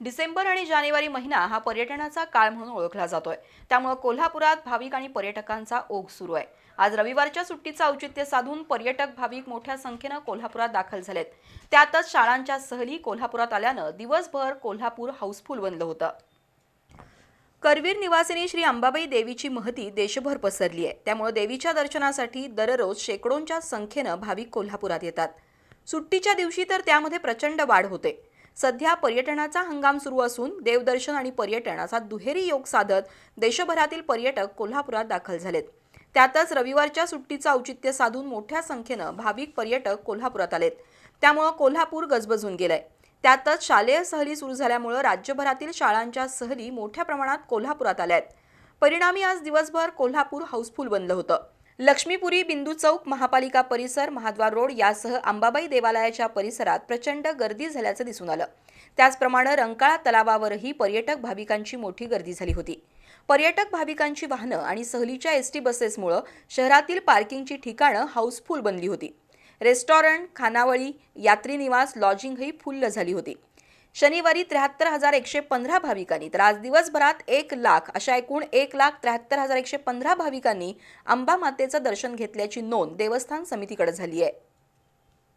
डिसेंबर आणि जानेवारी महिना हा पर्यटनाचा काळ म्हणून ओळखला जातोय. त्यामुळे कोल्हापुरात भाविक आणि पर्यटकांचा ओघ सुरू आहे. आज रविवारच्या सुट्टीचं औचित्य साधून पर्यटक भाविक मोठ्या संख्येनं कोल्हापुरात दाखल झालेत. त्यातच शाळांच्या सहली कोल्हापुरात आल्यानं दिवसभर कोल्हापूर हाऊसफुल बनलं होतं. करवीर निवासिनी श्री अंबाबाई देवीची महती देशभर पसरली आहे. त्यामुळे देवीच्या दर्शनासाठी दररोज शेकडोंच्या संख्येनं भाविक कोल्हापुरात येतात. सुट्टीच्या दिवशी तर त्यामध्ये प्रचंड वाढ होते. सध्या पर्यटनाचा हंगाम सुरू असून देवदर्शन आणि पर्यटन असा दुहेरी योग साधत देशभरातील पर्यटक कोल्हापुरात दाखल झालेत. त्यातच रविवारच्या सुट्टीचं औचित्य साधून मोठ्या संख्येनं भाविक पर्यटक कोल्हापुरात आलेत. त्यामुळं कोल्हापूर गजबजून गेलंय. त्यातच शालेय सहली सुरू झाल्यामुळं राज्यभरातील शाळांच्या सहली मोठ्या प्रमाणात कोल्हापुरात आल्या आहेत परिणामी आज दिवसभर कोल्हापूर हाऊसफुल बनलं होतं. लक्ष्मीपुरी बिंदू चौक महापालिका परिसर महाद्वार रोड यासह अंबाबाई देवालयाच्या परिसरात प्रचंड गर्दी झाल्याचं दिसून आलं. त्याचप्रमाणे रंकाळा तलावावरही पर्यटक भाविकांची मोठी गर्दी झाली होती. पर्यटक भाविकांची वाहनं आणि सहलीच्या एस टी बसेसमुळं शहरातील पार्किंगची ठिकाणं हाऊसफुल बनली होती. रेस्टॉरंट खानावळी यात्रीनिवास लॉजिंगही फुल्ल झाली होती. शनिवारी त्र्याहत्तर हजार एकशे पंधरा भाविकांनी तर आज दिवसभरात एक लाख अशा एकूण एक लाख त्र्याहत्तर हजार एकशे पंधरा भाविकांनी अंबा मातेचं दर्शन घेतल्याची नोंद देवस्थान समितीकडे झाली आहे.